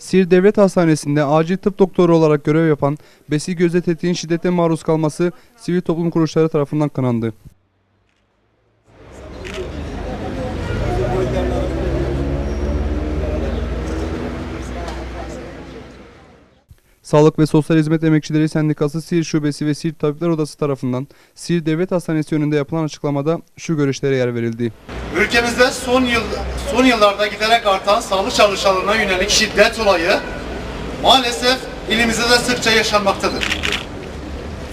Siirt Devlet Hastanesi'nde acil tıp doktoru olarak görev yapan Besi Gözde Tetik'in şiddete maruz kalması sivil toplum kuruluşları tarafından kınandı. Sağlık ve Sosyal Hizmet Emekçileri Sendikası Siirt Şubesi ve Siirt Tabipler Odası tarafından Siirt Devlet Hastanesi yönünde yapılan açıklamada şu görüşlere yer verildi. Ülkemizde son yıl son yıllarda giderek artan sağlık çalışanlarına yönelik şiddet olayı maalesef ilimizde de sıkça yaşanmaktadır.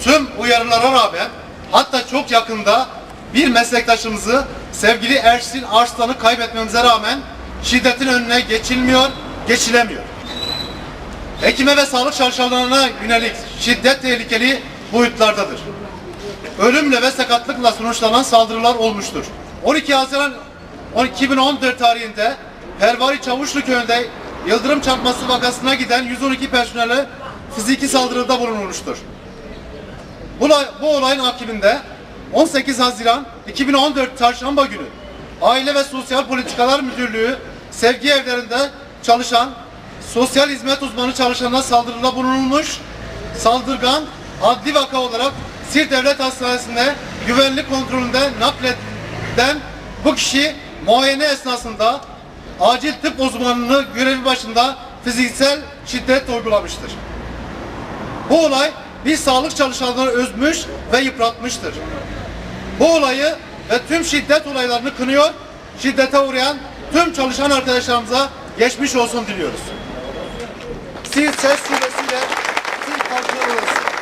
Tüm uyarılara rağmen hatta çok yakında bir meslektaşımızı sevgili Ersin Arslan'ı kaybetmemize rağmen şiddetin önüne geçilmiyor, geçilemiyor. Hekime ve sağlık çalışanlarına yönelik şiddet tehlikeli boyutlardadır ölümle ve sakatlıkla sonuçlanan saldırılar olmuştur. 12 Haziran 2014 tarihinde Pervari Çavuşlu köyünde yıldırım çarpması vakasına giden 112 personele fiziki saldırıda bulunulmuştur. Bu, bu olayın akibinde 18 Haziran 2014 Çarşamba günü Aile ve Sosyal Politikalar Müdürlüğü sevgi evlerinde çalışan sosyal hizmet uzmanı çalışanına saldırıda bulunulmuş. Saldırgan adli vaka olarak Siirt Devlet Hastanesi'nde güvenlik kontrolünde nakleden bu kişi muayene esnasında acil tıp uzmanını görevi başında fiziksel şiddet uygulamıştır. Bu olay bir sağlık çalışanlarını özmüş ve yıpratmıştır. Bu olayı ve tüm şiddet olaylarını kınıyor, şiddete uğrayan tüm çalışan arkadaşlarımıza geçmiş olsun diliyoruz. Siirt Ses Siirt Tabipler Odası.